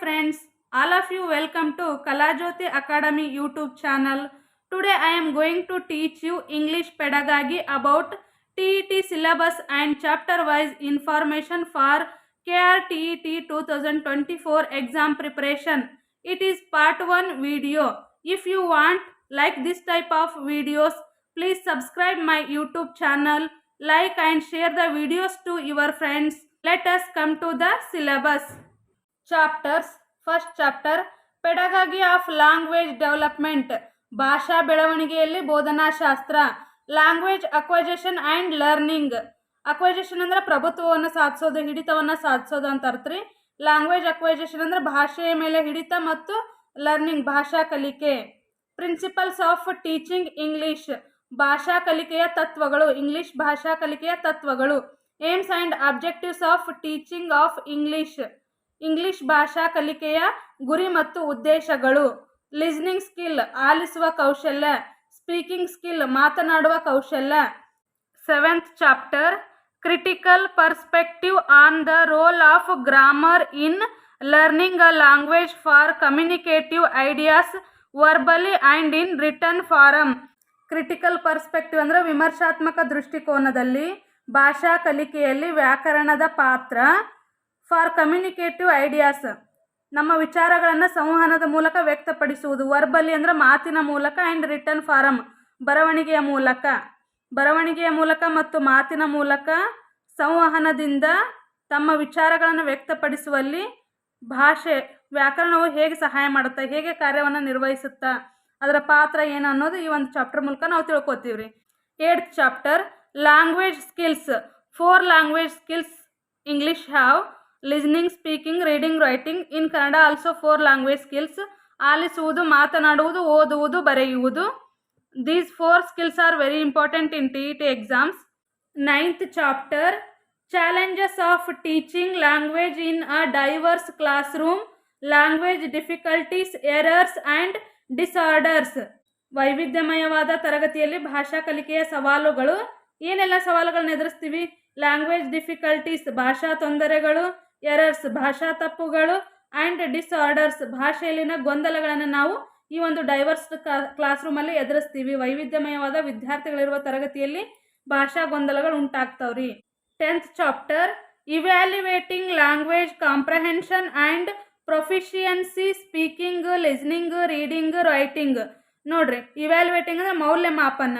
friends, all of you welcome to Kalajoti Academy YouTube channel. Today I am going to teach you English pedagogy about TET syllabus and chapter wise information for KRTET 2024 exam preparation. It is part 1 video. If you want like this type of videos, please subscribe my YouTube channel, like and share the videos to your friends. Let us come to the syllabus. Chapters first chapter pedagogy of language development ಭಾಷಾ ಬೆಳವಣಿಗೆಯಲ್ಲಿ ಬೋಧನಾಶಾಸ್ತ್ರ language acquisition and learning acquisition ಅಂದ್ರೆ ಪ್ರಭುತ್ವವನ್ನು ಸಾಧಿಸೋದು, ಹಿಡಿತವನ್ನು ಸಾಧಿಸೋದು ಅಂತ ಅರ್ಥ language ಅಕ್ವೈಜೇಷನ್ ಅಂದ್ರೆ ಭಾಷೆಯ ಮೇಲೆ ಹಿಡಿತ ಮತ್ತು ಲರ್ನಿಂಗ್ ಭಾಷಾ ಕಲಿಕೆ. ಪ್ರಿನ್ಸಿಪಲ್ಸ್ ಆಫ್ ಟೀಚಿಂಗ್ ಇಂಗ್ಲಿಷ್ ಭಾಷಾ ಕಲಿಕೆಯ ತತ್ವಗಳು ಇಂಗ್ಲಿಷ್ ಭಾಷಾ ಕಲಿಕೆಯ ತತ್ವಗಳು. Aims and objectives of teaching of English English ಭಾಷಾ ಕಲಿಕೆಯ ಗುರಿ ಮತ್ತು ಉದ್ದೇಶಗಳು. ಲಿಸ್ನಿಂಗ್ ಸ್ಕಿಲ್ ಆಲಿಸುವ ಕೌಶಲ್ಯ. ಸ್ಪೀಕಿಂಗ್ ಸ್ಕಿಲ್ ಮಾತನಾಡುವ ಕೌಶಲ್ಯ. Seventh chapter critical perspective on the role of grammar in learning a language for communicative ideas verbally and in written form critical perspective ಅಂದರೆ ವಿಮರ್ಶಾತ್ಮಕ ದೃಷ್ಟಿಕೋನದಲ್ಲಿ ಭಾಷಾ ಕಲಿಕೆಯಲ್ಲಿ ವ್ಯಾಕರಣದ ಪಾತ್ರ. For communicative ideas. ನಮ್ಮ ವಿಚಾರಗಳನ್ನು ಸಂವಹನದ ಮೂಲಕ ವ್ಯಕ್ತಪಡಿಸುವುದು, ವರ್ಬಲಿ ಅಂದರೆ ಮಾತಿನ ಮೂಲಕ ಆ್ಯಂಡ್ ರಿಟರ್ನ್ ಫಾರಮ್ ಬರವಣಿಗೆಯ ಮೂಲಕ. ಬರವಣಿಗೆಯ ಮೂಲಕ ಮತ್ತು ಮಾತಿನ ಮೂಲಕ ಸಂವಹನದಿಂದ ತಮ್ಮ ವಿಚಾರಗಳನ್ನು ವ್ಯಕ್ತಪಡಿಸುವಲ್ಲಿ ಭಾಷೆ, ವ್ಯಾಕರಣವು ಹೇಗೆ ಸಹಾಯ ಮಾಡುತ್ತೆ, ಹೇಗೆ ಕಾರ್ಯವನ್ನು ನಿರ್ವಹಿಸುತ್ತಾ, ಅದರ ಪಾತ್ರ ಏನು ಅನ್ನೋದು ಈ ಒಂದು ಚಾಪ್ಟರ್ ಮೂಲಕ ನಾವು ತಿಳ್ಕೊತೀವಿ ರೀ chapter language skills four language skills English have listening speaking reading writing in Kannada also four language skills ಆಲಿಸುವುದು, ಮಾತನಾಡುವುದು, ಓದುವುದು, ಬರೆಯುವುದು. These four skills are very important in T E T exams ninth chapter challenges of teaching language in a diverse classroom language difficulties errors and disorders ವೈವಿಧ್ಯಮಯವಾದ ತರಗತಿಯಲ್ಲಿ ಭಾಷಾ ಕಲಿಕೆಯ ಸವಾಲುಗಳು. ಏನೆಲ್ಲ ಸವಾಲುಗಳನ್ನ ಎದುರಿಸ್ತೀವಿ? Language difficulties ಭಾಷಾ ತೊಂದರೆಗಳು. ಎರರ್ಸ್, ಭಾಷಾ ತಪ್ಪುಗಳು ಆ್ಯಂಡ್ ಡಿಸಾರ್ಡರ್ಸ್ ಭಾಷೆಯಲ್ಲಿನ ಗೊಂದಲಗಳನ್ನು ನಾವು ಈ ಒಂದು ಡೈವರ್ಸ್ ಕ್ಲಾಸ್ ರೂಮಲ್ಲಿ ಎದುರಿಸ್ತೀವಿ. ವೈವಿಧ್ಯಮಯವಾದ ವಿದ್ಯಾರ್ಥಿಗಳಿರುವ ತರಗತಿಯಲ್ಲಿ ಭಾಷಾ ಗೊಂದಲಗಳು ಉಂಟಾಗ್ತಾವ್ರಿ. Tenth chapter, evaluating language comprehension and proficiency speaking, listening, reading, writing. ನೋಡ್ರಿ, ಇವ್ಯಾಲ್ಯುವೇಟಿಂಗ್ ಅಂದರೆ ಮೌಲ್ಯಮಾಪನ.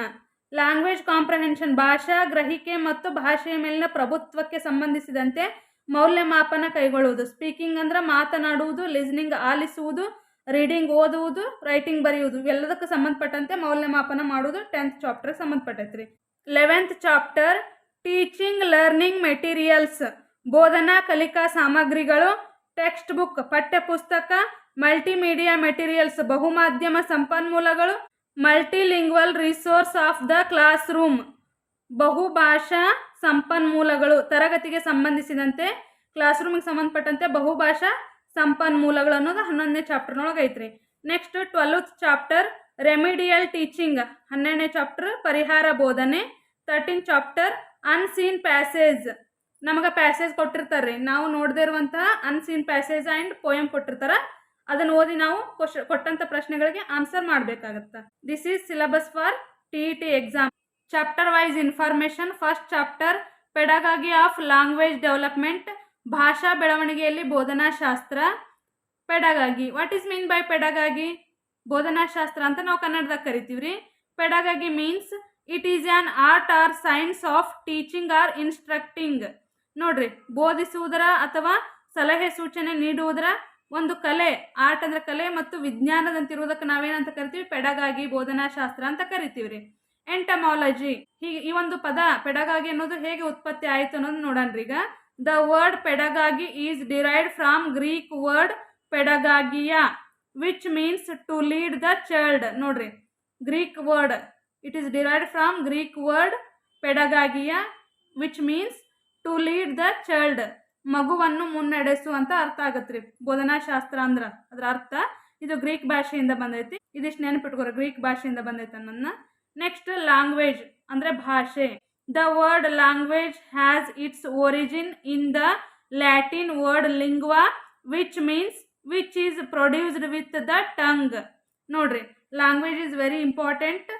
ಲ್ಯಾಂಗ್ವೇಜ್ ಕಾಂಪ್ರಹೆನ್ಷನ್ ಭಾಷಾ, ಗ್ರಹಿಕೆ ಮತ್ತು ಭಾಷೆಯ ಮೇಲಿನ ಪ್ರಭುತ್ವಕ್ಕೆ ಸಂಬಂಧಿಸಿದಂತೆ ಮೌಲ್ಯಮಾಪನ ಕೈಗೊಳ್ಳುವುದು. ಸ್ಪೀಕಿಂಗ್ ಅಂದ್ರೆ ಮಾತನಾಡುವುದು, ಲಿಸ್ನಿಂಗ್, ಆಲಿಸುವುದು, ರೀಡಿಂಗ್, ಓದುವುದು, ರೈಟಿಂಗ್ ಬರೆಯುವುದು. ಎಲ್ಲದಕ್ಕೂ ಸಂಬಂಧಪಟ್ಟಂತೆ ಮೌಲ್ಯಮಾಪನ ಮಾಡುವುದು ಟೆಂತ್ ಚಾಪ್ಟರ್ಗೆ ಸಂಬಂಧಪಟ್ಟೈತ್ರಿ. Eleventh chapter, teaching, learning materials. ಬೋಧನಾ, ಕಲಿಕಾ ಸಾಮಗ್ರಿಗಳು, ಟೆಕ್ಸ್ಟ್ ಬುಕ್, ಪಠ್ಯಪುಸ್ತಕ, ಮಲ್ಟಿಮೀಡಿಯಾ ಮೆಟೀರಿಯಲ್ಸ್, ಬಹುಮಾಧ್ಯಮ ಸಂಪನ್ಮೂಲಗಳು, multilingual resource of the classroom ಬಹುಭಾಷಾ ಸಂಪನ್ಮೂಲಗಳು, ತರಗತಿಗೆ ಸಂಬಂಧಿಸಿದಂತೆ ಕ್ಲಾಸ್ ರೂಮಿಗೆ ಸಂಬಂಧಪಟ್ಟಂತೆ ಬಹುಭಾಷಾ ಸಂಪನ್ಮೂಲಗಳು ಅನ್ನೋದು ಹನ್ನೊಂದನೇ ಚಾಪ್ಟರ್ನೊಳಗೆ ಐತ್ರಿ. Next twelfth chapter remedial teaching ಹನ್ನೆರಡನೇ ಚಾಪ್ಟರ್ ಪರಿಹಾರ ಬೋಧನೆ. ತರ್ಟೀನ್ ಚಾಪ್ಟರ್ ಅನ್ಸೀನ್ ಪ್ಯಾಸೇಜ್ ನಮಗೆ ಪ್ಯಾಸೇಜ್ ಕೊಟ್ಟಿರ್ತಾರೆ ನಾವು ನೋಡದೇ ಇರುವಂತಹ ಅನ್ಸೀನ್ ಪ್ಯಾಸೇಜ್ ಆ್ಯಂಡ್ ಪೋಯಮ್ ಕೊಟ್ಟಿರ್ತಾರೆ. ಅದನ್ನು ಓದಿ ನಾವು ಕೊಟ್ಟಂತ ಪ್ರಶ್ನೆಗಳಿಗೆ ಆನ್ಸರ್ ಮಾಡಬೇಕಾಗತ್ತೆ. This is syllabus for T E T exam chapter wise information first chapter pedagogy of language development ಭಾಷಾ ಬೆಳವಣಿಗೆಯಲ್ಲಿ ಬೋಧನಾಶಾಸ್ತ್ರ, pedagogy. What is mean by pedagogy? ಬೋಧನಾಶಾಸ್ತ್ರ ಅಂತ ನಾವು ಕನ್ನಡದಾಗ ಕರಿತೀವಿ ರೀ pedagogy means it is an art or science of teaching or instructing ನೋಡ್ರಿ, ಬೋಧಿಸುವುದರ ಅಥವಾ ಸಲಹೆ ಸೂಚನೆ ನೀಡುವುದರ ಒಂದು ಕಲೆ ಆರ್ಟ್ ಅಂದ್ರೆ ಕಲೆ ಮತ್ತು ವಿಜ್ಞಾನದಂತಿರುವುದಕ್ಕೆ ನಾವೇನಂತ ಕರಿತೀವಿ? ಪೆಡಗಾಗಿ ಬೋಧನಾಶಾಸ್ತ್ರ ಅಂತ ಕರಿತೀವಿ ರೀ ಎಂಟಮಾಲಜಿ ಹೀಗೆ ಈ ಒಂದು ಪದ ಪೆಡಗಾಗಿ ಅನ್ನೋದು ಹೇಗೆ ಉತ್ಪತ್ತಿ ಆಯಿತು ಅನ್ನೋದು ನೋಡೋಣ್ರಿ ಈಗ. The word pedagogy is derived from Greek word pedagogia which means to lead the child ನೋಡ್ರಿ Greek word it is derived from Greek word pedagogia which means to lead the child ಮಗುವನ್ನು ಮುನ್ನಡೆಸು ಅಂತ ಅರ್ಥ ಆಗತ್ರಿ ಬೋಧನಾಶಾಸ್ತ್ರ ಅಂದ್ರ ಅದ್ರ ಅರ್ಥ. ಇದು ಗ್ರೀಕ್ ಭಾಷೆಯಿಂದ ಬಂದೈತಿ. ಇದಿಷ್ಟು ನೆನಪಿಟ್ಕೋರಿ ಗ್ರೀಕ್ ಭಾಷೆಯಿಂದ ಬಂದೈತೆ ಅನ್ನೋದನ್ನ. ನೆಕ್ಸ್ಟ್ ಲ್ಯಾಂಗ್ವೇಜ್ ಅಂದರೆ ಭಾಷೆ. The word language has its origin in the Latin word lingua which means which is produced with the tongue ನೋಡ್ರಿ language is very important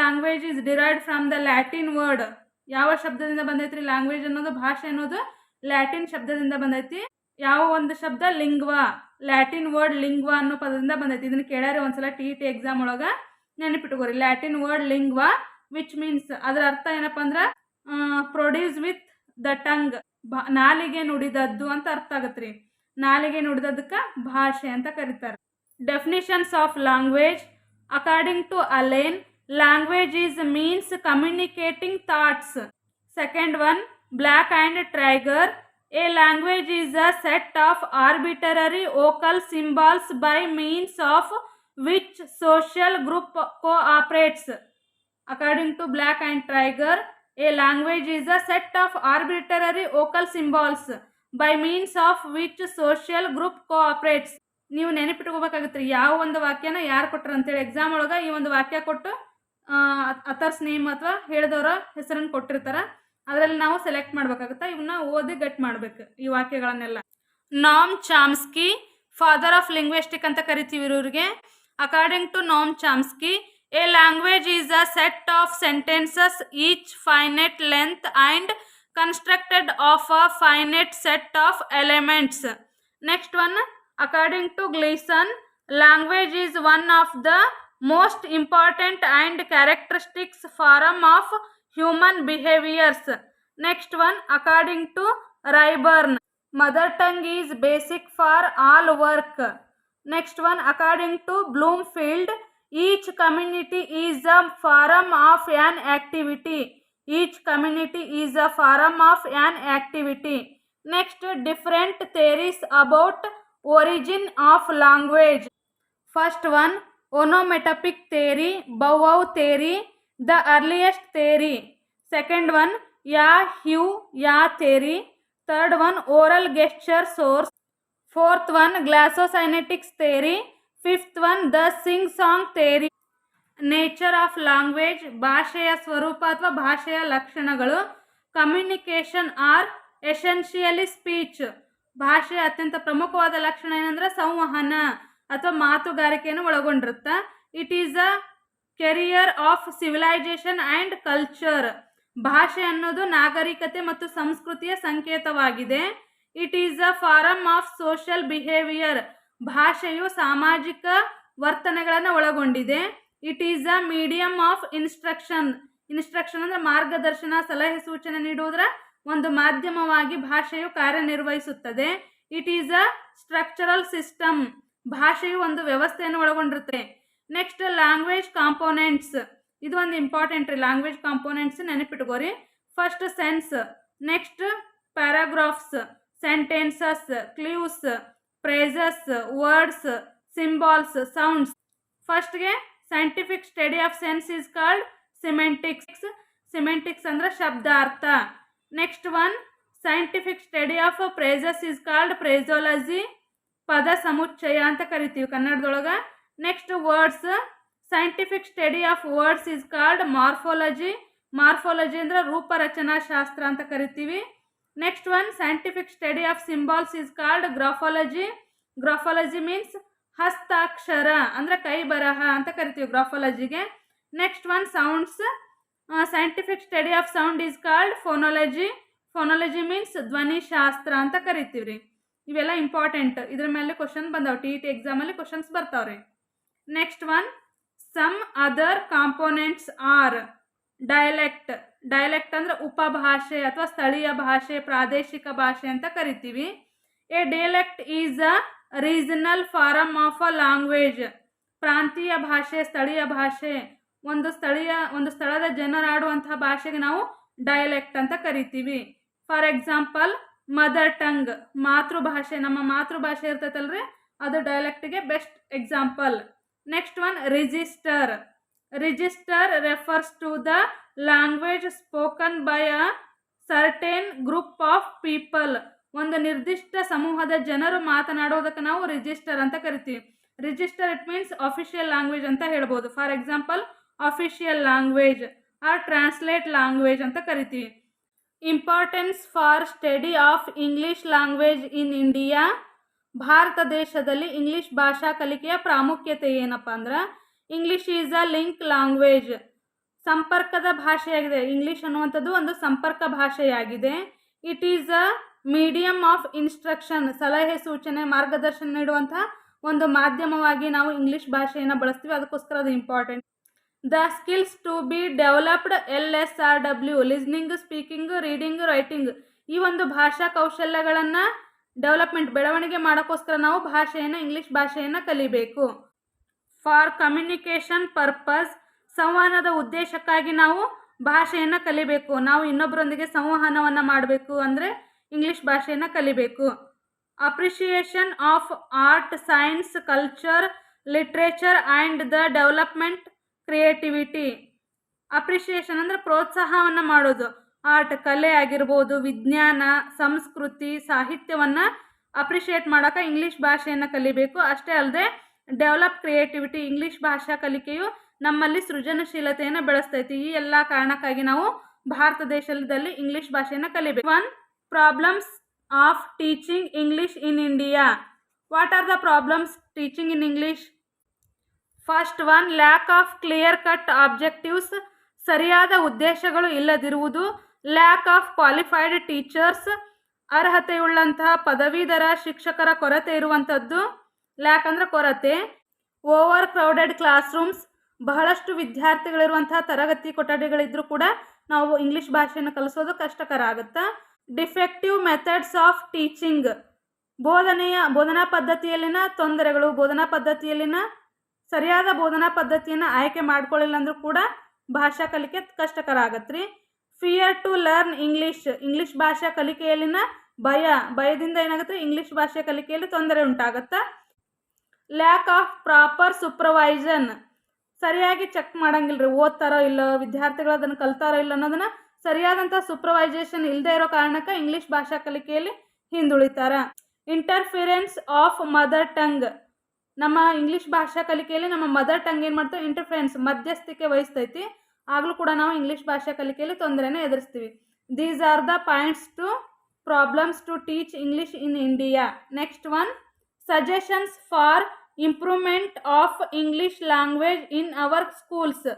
language is derived from the Latin word ಯಾವ ಶಬ್ದದಿಂದ ಬಂದೈತ್ರಿ language ಅನ್ನೋದು? ಭಾಷೆ ಅನ್ನೋದು Latin ಶಬ್ದದಿಂದ ಬಂದೈತಿ. ಯಾವ ಒಂದು ಶಬ್ದ? ಲಿಂಗ್ವಾ ಲ್ಯಾಟಿನ್ ವರ್ಡ್ ಲಿಂಗ್ವಾ ಅನ್ನೋ ಪದದಿಂದ ಬಂದೈತಿ. ಇದನ್ನ ಕೇಳ್ಯಾರಿ ಒಂದ್ಸಲ ಟಿ ಟಿ ಎಕ್ಸಾಮ್ ಒಳಗೆ. ನೆನಪಿಟ್ಕೋರಿ Latin word lingua which means ಅದರ ಅರ್ಥ ಏನಪ್ಪ ಅಂದ್ರೆ ಪ್ರೊಡ್ಯೂಸ್ ವಿತ್ ದ ಟಂಗ್ ನಾಲಿಗೆ ನುಡಿದದ್ದು ಅಂತ ಅರ್ಥ ಆಗತ್ರಿ ನಾಲಿಗೆ ನುಡಿದದಕ್ಕೆ ಭಾಷೆ ಅಂತ ಕರೀತಾರೆ. Definitions of language according to Allen language is means communicating thoughts second one Bloch and Trager a language is a set of arbitrary vocal symbols by means of which social group cooperates According to Black Trager a language is is set of of vocal symbols by means of which social group cooperates ನೀವು ನೆನಪಿಟ್ಕೋಬೇಕಾಗುತ್ತೆ ಯಾವ ಒಂದು ವಾಕ್ಯನ ಯಾರು ಕೊಟ್ಟರು ಅಂತೇಳಿ. Exam ಒಳಗೆ ಈ ಒಂದು ವಾಕ್ಯ ಕೊಟ್ಟು ಅಥರ್ಸ್ ನೇಮ್ ಅಥವಾ ಹೇಳಿದವರ ಹೆಸರನ್ನು ಕೊಟ್ಟಿರ್ತಾರೆ. ಅದರಲ್ಲಿ ನಾವು ಸೆಲೆಕ್ಟ್ ಮಾಡ್ಬೇಕಾಗುತ್ತೆ ಇವನ್ನ ಓದಿ ಗಟ್ ಮಾಡ್ಬೇಕು ಈ ವಾಕ್ಯಗಳನ್ನೆಲ್ಲ. Noam Chomsky father of linguistic ಅಂತ ಕರಿತೀವಿ ಇವ್ರಿಗೆ. According to Noam Chomsky, a language is a set of sentences, each finite length and constructed of a finite set of elements. Next one, according to Gleason, language is one of the most important and characteristics form of human behaviors. Next one, according to Ryburn, mother tongue is basic for all work. Next one, according to Bloomfield, each community is a forum of an activity. Each community is a forum of an activity. Next, different theories about origin of language. First one, onomatopic theory, bow theory, the earliest theory. Second one, ya, hue, ya theory. Third one, oral gesture source. Fourth one glossokinetics theory fifth one the sing song theory nature of language, ಭಾಷೆಯ ಸ್ವರೂಪ ಅಥವಾ ಭಾಷೆಯ ಲಕ್ಷಣಗಳು. Communication are essentially speech. ಭಾಷೆಯ ಅತ್ಯಂತ ಪ್ರಮುಖವಾದ ಲಕ್ಷಣ ಏನಂದ್ರೆ ಸಂವಹನ ಅಥವಾ ಮಾತುಗಾರಿಕೆಯನ್ನು ಒಳಗೊಂಡಿರುತ್ತೆ. It is a carrier of civilization and culture ಭಾಷೆ ಅನ್ನೋದು ನಾಗರಿಕತೆ ಮತ್ತು ಸಂಸ್ಕೃತಿಯ ಸಂಕೇತವಾಗಿದೆ. It is a form of social behaviour ಭಾಷೆಯು ಸಾಮಾಜಿಕ ವರ್ತನೆಗಳನ್ನು ಒಳಗೊಂಡಿದೆ. It is a medium of instruction instruction ಅಂದರೆ ಮಾರ್ಗದರ್ಶನ, ಸಲಹೆ, ಸೂಚನೆ ನೀಡುವುದರ ಒಂದು ಮಾಧ್ಯಮವಾಗಿ ಭಾಷೆಯು ಕಾರ್ಯನಿರ್ವಹಿಸುತ್ತದೆ. It is a structural system ಭಾಷೆಯು ಒಂದು ವ್ಯವಸ್ಥೆಯನ್ನು ಒಳಗೊಂಡಿರುತ್ತೆ. ನೆಕ್ಸ್ಟ್ ಲ್ಯಾಂಗ್ವೇಜ್ ಕಾಂಪೋನೆಂಟ್ಸ್ ಇದು ಒಂದು ಇಂಪಾರ್ಟೆಂಟ್ ರೀ language components ನೆನಪಿಟ್ಕೋರಿ. First sense next paragraphs sentences clauses phrases words symbols sounds ಫಸ್ಟ್ಗೆ scientific study of sense is called semantics semantics ಅಂದ್ರೆ ಶಬ್ದಾರ್ಥ. Next one scientific study of phrases is called phraseology ಪದ ಸಮುಚ್ಚಯ ಅಂತ ಕರಿತೀವಿ ಕನ್ನಡದೊಳಗೆ. Next words scientific study of words is called morphology morphology ಅಂದ್ರೆ ರೂಪರಚನಾ ಶಾಸ್ತ್ರ ಅಂತ ಕರಿತೀವಿ. Next one scientific study of symbols is called graphology graphology means ಹಸ್ತಾಕ್ಷರ ಅಂದ್ರೆ ಕೈ ಬರಹ ಅಂತ ಕರಿತೀವಿ ಗ್ರಾಫಾಲಜಿಗೆ next one sounds scientific study of sound is called phonology phonology means ಧ್ವನಿ ಶಾಸ್ತ್ರ ಅಂತ ಕರಿತೀವಿ ರೀ ಇವೆಲ್ಲ ಇಂಪಾರ್ಟೆಂಟ್ ಇದ್ರ ಮೇಲೆ ಕ್ವಶನ್ ಬಂದಾವ. ಟಿ ಟಿ ಎಕ್ಸಾಮಲ್ಲಿ questions ಬರ್ತಾವ್ರಿ. Next one some other components are dialect dialect ಅಂದ್ರೆ ಉಪಭಾಷೆ ಅಥವಾ ಸ್ಥಳೀಯ ಭಾಷೆ, ಪ್ರಾದೇಶಿಕ ಭಾಷೆ ಅಂತ ಕರಿತೀವಿ. A dialect is a regional form of a language ಪ್ರಾಂತೀಯ ಭಾಷೆ, ಸ್ಥಳೀಯ ಭಾಷೆ, ಒಂದು ಸ್ಥಳೀಯ, ಒಂದು ಸ್ಥಳದ ಜನರಾಡುವಂತಹ ಭಾಷೆಗೆ ನಾವು ಡೈಲೆಕ್ಟ್ ಅಂತ ಕರಿತೀವಿ. ಫಾರ್ ಎಕ್ಸಾಂಪಲ್ ಮದರ್ ಟಂಗ್ ಮಾತೃಭಾಷೆ, ನಮ್ಮ ಮಾತೃಭಾಷೆ ಇರ್ತೈತಲ್ರಿ? ಅದು ಡೈಲೆಕ್ಟ್ಗೆ best example next one register register refers to the language spoken by a certain group of people ಒಂದು ನಿರ್ದಿಷ್ಟ ಸಮೂಹದ ಜನರು ಮಾತನಾಡೋದಕ್ಕೆ ನಾವು ರಿಜಿಸ್ಟರ್ ಅಂತ ಕರಿತೀವಿ. Register it means official language ಅಂತ ಹೇಳ್ಬೋದು. For example official language or translate language ಅಂತ ಕರಿತೀವಿ. Importance for study of English language in India Bharat ದೇಶದಲ್ಲಿ ಇಂಗ್ಲೀಷ್ ಭಾಷಾ ಕಲಿಕೆಯ ಪ್ರಾಮುಖ್ಯತೆ ಏನಪ್ಪ ಅಂದ್ರೆ English is a link language ಸಂಪರ್ಕದ ಭಾಷೆಯಾಗಿದೆ. ಇಂಗ್ಲಿಷ್ ಅನ್ನುವಂಥದ್ದು ಒಂದು ಸಂಪರ್ಕ ಭಾಷೆಯಾಗಿದೆ. It is a medium of instruction ಸಲಹೆ, ಸೂಚನೆ, ಮಾರ್ಗದರ್ಶನ ನೀಡುವಂತಹ ಒಂದು ಮಾಧ್ಯಮವಾಗಿ ನಾವು ಇಂಗ್ಲಿಷ್ ಭಾಷೆಯನ್ನು ಬಳಸ್ತೀವಿ. ಅದಕ್ಕೋಸ್ಕರ ಅದು important the skills to be developed L S R W listening speaking reading writing ಈ ಒಂದು ಭಾಷಾ ಕೌಶಲ್ಯಗಳನ್ನು ಡೆವಲಪ್ಮೆಂಟ್ ಬೆಳವಣಿಗೆ ಮಾಡೋಕ್ಕೋಸ್ಕರ ನಾವು ಭಾಷೆಯನ್ನು ಇಂಗ್ಲಿಷ್ ಭಾಷೆಯನ್ನು ಕಲಿಬೇಕು. ಫಾರ್ ಕಮ್ಯುನಿಕೇಷನ್ ಪರ್ಪಸ್ ಸಂವಹನದ ಉದ್ದೇಶಕ್ಕಾಗಿ ನಾವು ಭಾಷೆಯನ್ನು ಕಲಿಬೇಕು. ನಾವು ಇನ್ನೊಬ್ಬರೊಂದಿಗೆ ಸಂವಹನವನ್ನು ಮಾಡಬೇಕು ಅಂದರೆ ಇಂಗ್ಲಿಷ್ ಭಾಷೆಯನ್ನು ಕಲಿಬೇಕು. Appreciation of art, science, culture, literature and the development creativity. Appreciation ಅಂದರೆ ಪ್ರೋತ್ಸಾಹವನ್ನು ಮಾಡೋದು. ಆರ್ಟ್ ಕಲೆ ಆಗಿರ್ಬೋದು, ವಿಜ್ಞಾನ, ಸಂಸ್ಕೃತಿ, ಸಾಹಿತ್ಯವನ್ನು ಅಪ್ರಿಷಿಯೇಟ್ ಮಾಡೋಕೆ ಇಂಗ್ಲೀಷ್ ಭಾಷೆಯನ್ನು ಕಲಿಬೇಕು. ಅಷ್ಟೇ ಅಲ್ಲದೆ ಡೆವಲಪ್ ಕ್ರಿಯೇಟಿವಿಟಿ ಇಂಗ್ಲೀಷ್ ಭಾಷಾ ಕಲಿಕೆಯು ನಮ್ಮಲ್ಲಿ ಸೃಜನಶೀಲತೆಯನ್ನು ಬೆಳೆಸ್ತೈತಿ. ಈ ಎಲ್ಲ ಕಾರಣಕ್ಕಾಗಿ ನಾವು ಭಾರತ ದೇಶದಲ್ಲಿ ಇಂಗ್ಲೀಷ್ ಭಾಷೆಯನ್ನು ಕಲಿಬೇಕು. One problems of teaching English in India what are the problems teaching in English first one lack of clear cut objectives ಸರಿಯಾದ ಉದ್ದೇಶಗಳು ಇಲ್ಲದಿರುವುದು. ಲ್ಯಾಕ್ ಆಫ್ ಕ್ವಾಲಿಫೈಡ್ ಟೀಚರ್ಸ್ ಅರ್ಹತೆಯುಳ್ಳಂತಹ ಪದವೀಧರ ಶಿಕ್ಷಕರ ಕೊರತೆ ಇರುವಂಥದ್ದು. ಲ್ಯಾಕ್ ಅಂದರೆ ಕೊರತೆ. ಓವರ್ ಕ್ರೌಡೆಡ್ ಕ್ಲಾಸ್ ರೂಮ್ಸ್ ಬಹಳಷ್ಟು ವಿದ್ಯಾರ್ಥಿಗಳಿರುವಂತಹ ತರಗತಿ ಕೊಠಡಿಗಳಿದ್ದರೂ ಕೂಡ ನಾವು ಇಂಗ್ಲೀಷ್ ಭಾಷೆಯನ್ನು ಕಲಿಸೋದು ಕಷ್ಟಕರ ಆಗುತ್ತಾ? Defective methods of teaching. ಬೋಧನೆಯ, ಬೋಧನಾ ಪದ್ಧತಿಯಲ್ಲಿನ ತೊಂದರೆಗಳು, ಬೋಧನಾ ಪದ್ಧತಿಯಲ್ಲಿನ ಸರಿಯಾದ ಬೋಧನಾ ಪದ್ಧತಿಯನ್ನು ಆಯ್ಕೆ ಮಾಡ್ಕೊಳ್ಳಿಲ್ಲ ಅಂದರೂ ಕೂಡ ಭಾಷಾ ಕಲಿಕೆ ಕಷ್ಟಕರ ಆಗತ್ತೆ fear to learn English. English ಭಾಷಾ ಕಲಿಕೆಯಲ್ಲಿನ ಭಯ, ಭಯದಿಂದ ಏನಾಗುತ್ತೆ? ಇಂಗ್ಲೀಷ್ ಭಾಷೆ ಕಲಿಕೆಯಲ್ಲಿ ತೊಂದರೆ ಉಂಟಾಗುತ್ತಾ? ಲ್ಯಾಕ್ ಆಫ್ ಪ್ರಾಪರ್ ಸೂಪರ್ವೈಸನ್ ಸರಿಯಾಗಿ ಚೆಕ್ ಮಾಡಂಗಿಲ್ಲ ರೀ ಓದ್ತಾರೋ ಇಲ್ಲೋ, ವಿದ್ಯಾರ್ಥಿಗಳು ಅದನ್ನು ಕಲ್ತಾರೋ ಇಲ್ಲ ಅನ್ನೋದನ್ನ ಸರಿಯಾದಂಥ ಸೂಪರ್ವೈಸೇಷನ್ ಇಲ್ಲದೆ ಇರೋ ಕಾರಣಕ್ಕೆ ಇಂಗ್ಲೀಷ್ ಭಾಷಾ ಕಲಿಕೆಯಲ್ಲಿ ಹಿಂದುಳಿತಾರ. ಇಂಟರ್ಫಿರೆನ್ಸ್ ಆಫ್ ಮದರ್ ಟಂಗ್ ನಮ್ಮ ಇಂಗ್ಲೀಷ್ ಭಾಷಾ ಕಲಿಕೆಯಲ್ಲಿ ನಮ್ಮ ಮದರ್ ಟಂಗ್ ಏನು ಮಾಡ್ತಾರೆ ಇಂಟರ್ಫಿರೆನ್ಸ್ ಮಧ್ಯಸ್ಥಿಕೆ ವಹಿಸ್ತೈತಿ. ಆಗಲೂ ಕೂಡ ನಾವು ಇಂಗ್ಲೀಷ್ ಭಾಷಾ ಕಲಿಕೆಯಲ್ಲಿ ತೊಂದರೆನೇ ಎದುರಿಸ್ತೀವಿ. These are the points to problems to teach English in India next one suggestions for improvement of English language in our schools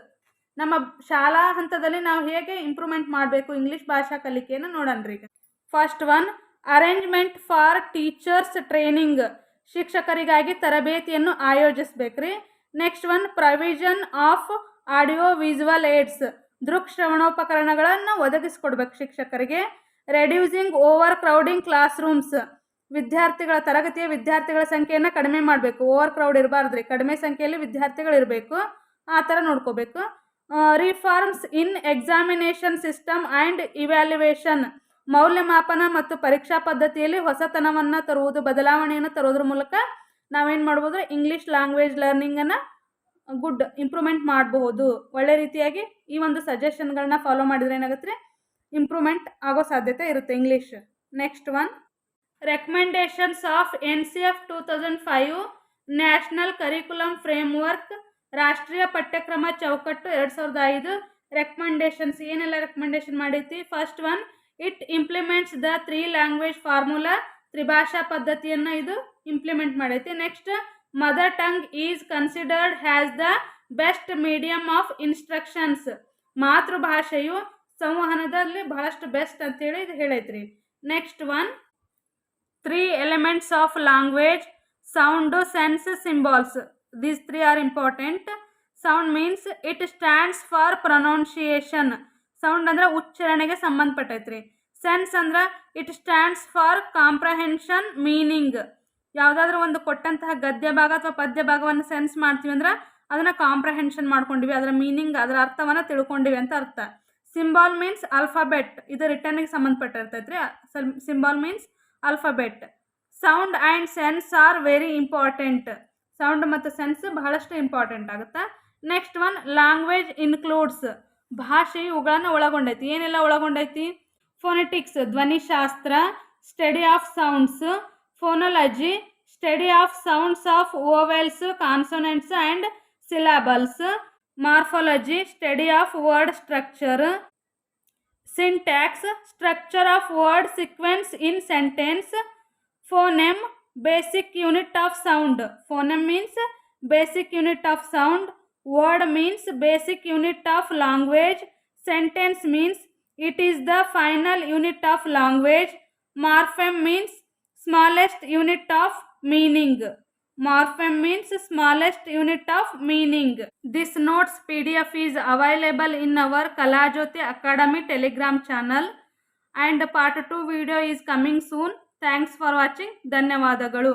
ನಮ್ಮ ಶಾಲಾ ಹಂತದಲ್ಲಿ ನಾವು ಹೇಗೆ ಇಂಪ್ರೂವ್ಮೆಂಟ್ ಮಾಡಬೇಕು ಇಂಗ್ಲೀಷ್ ಭಾಷಾ ಕಲಿಕೆಯನ್ನು ನೋಡೋಣ ಈಗ. First one arrangement for teachers training ಶಿಕ್ಷಕರಿಗಾಗಿ ತರಬೇತಿಯನ್ನು ಆಯೋಜಿಸ್ಬೇಕ್ರಿ next one provision of audio visual aids ದೃಕ್ ಶ್ರವಣೋಪಕರಣಗಳನ್ನು ಒದಗಿಸ್ಕೊಡ್ಬೇಕು ಶಿಕ್ಷಕರಿಗೆ. Reducing overcrowding classrooms ವಿದ್ಯಾರ್ಥಿಗಳ ತರಗತಿಯ ವಿದ್ಯಾರ್ಥಿಗಳ ಸಂಖ್ಯೆಯನ್ನು ಕಡಿಮೆ ಮಾಡಬೇಕು. ಓವರ್ ಕ್ರೌಡ್ ಇರಬಾರ್ದ್ರಿ. ಕಡಿಮೆ ಸಂಖ್ಯೆಯಲ್ಲಿ ವಿದ್ಯಾರ್ಥಿಗಳು ಇರಬೇಕು. ಆ ಥರ ನೋಡ್ಕೋಬೇಕು. Reforms in examination system and evaluation ಮೌಲ್ಯಮಾಪನ ಮತ್ತು ಪರೀಕ್ಷಾ ಪದ್ಧತಿಯಲ್ಲಿ ಹೊಸತನವನ್ನು ತರುವುದು, ಬದಲಾವಣೆಯನ್ನು ತರೋದ್ರ ಮೂಲಕ ನಾವೇನು ಮಾಡ್ಬೋದು? ಇಂಗ್ಲೀಷ್ ಲ್ಯಾಂಗ್ವೇಜ್ ಲರ್ನಿಂಗನ್ನು ಗುಡ್ ಇಂಪ್ರೂವ್ಮೆಂಟ್ ಮಾಡಬಹುದು. ಒಳ್ಳೆ ರೀತಿಯಾಗಿ ಈ ಒಂದು ಸಜೆಷನ್ಗಳನ್ನ ಫಾಲೋ ಮಾಡಿದರೆ ಏನಾಗುತ್ತೆ ಇಂಪ್ರೂವ್ಮೆಂಟ್ ಆಗೋ ಸಾಧ್ಯತೆ ಇರುತ್ತೆ English next one recommendations of N C F two thousand five national curriculum framework ರಾಷ್ಟ್ರೀಯ ಪಠ್ಯಕ್ರಮ ಚೌಕಟ್ಟು ಎರಡು ಸಾವಿರದ ಐದು ರೆಕಮೆಂಡೇಶನ್ಸ್ ಏನೆಲ್ಲ ರೆಕಮೆಂಡೇಶನ್ ಮಾಡೈತಿ first one it implements the three language formula ತ್ರಿಭಾಷಾ ಪದ್ಧತಿಯನ್ನು ಇದು ಇಂಪ್ಲಿಮೆಂಟ್ ಮಾಡೈತಿ. Next mother tongue is considered has the best medium of instructions ಮಾತೃಭಾಷೆಯು ಸಂವಹನದಲ್ಲಿ ಬಹಳಷ್ಟು ಬೆಸ್ಟ್ ಅಂತೇಳಿ ಇದು ಹೇಳೈತ್ರಿ. Next one three elements of language sound sense symbols these three are important sound means it stands for pronunciation sound ಅಂದ್ರೆ ಉಚ್ಚಾರಣೆಗೆ ಸಂಬಂಧಪಟ್ಟೈತ್ರಿ. Sense ಅಂದ್ರೆ it stands for comprehension meaning ಯಾವುದಾದ್ರೂ ಒಂದು ಕೊಟ್ಟಂತಹ ಗದ್ಯ ಭಾಗ ಅಥವಾ ಪದ್ಯ ಭಾಗವನ್ನು ಸೆನ್ಸ್ ಮಾಡ್ತೀವಿ ಅಂದ್ರೆ ಅದನ್ನು ಕಾಂಪ್ರಹೆನ್ಷನ್ ಮಾಡ್ಕೊಂಡಿವಿ. ಅದರ ಮೀನಿಂಗ್ ಅದರ ಅರ್ಥವನ್ನು ತಿಳ್ಕೊಂಡಿವಿ ಅಂತ ಅರ್ಥ. ಸಿಂಬಾಲ್ ಮೀನ್ಸ್ ಆಲ್ಫಾಬೆಟ್ ಇದು ರಿಟರ್ನಿಗೆ ಸಂಬಂಧಪಟ್ಟಿರ್ತೈತ್ರಿ. Symbol means alphabet sound and sense are very important sound ಮತ್ತು ಸೆನ್ಸ್ ಬಹಳಷ್ಟು ಇಂಪಾರ್ಟೆಂಟ್ ಆಗುತ್ತೆ. ನೆಕ್ಸ್ಟ್ ಒನ್ ಲ್ಯಾಂಗ್ವೇಜ್ ಇನ್ಕ್ಲೂಡ್ಸ್ ಭಾಷೆ ಇವುಗಳನ್ನು ಒಳಗೊಂಡೈತಿ. ಏನೆಲ್ಲ ಒಳಗೊಂಡೈತಿ? Phonetics ಧ್ವನಿಶಾಸ್ತ್ರ study of sounds phonology study of sounds of vowels consonants and syllables morphology study of word structure syntax structure of word sequence in sentence. Phoneme basic unit of sound. Phoneme means basic unit of sound. Word means basic unit of language. Sentence means it is the final unit of language. Morpheme means smallest unit of meaning. morpheme means smallest unit of meaning this notes pdf is available in our kalajoti academy telegram channel and part 2 video is coming soon thanks for watching ಧನ್ಯವಾದಗಳು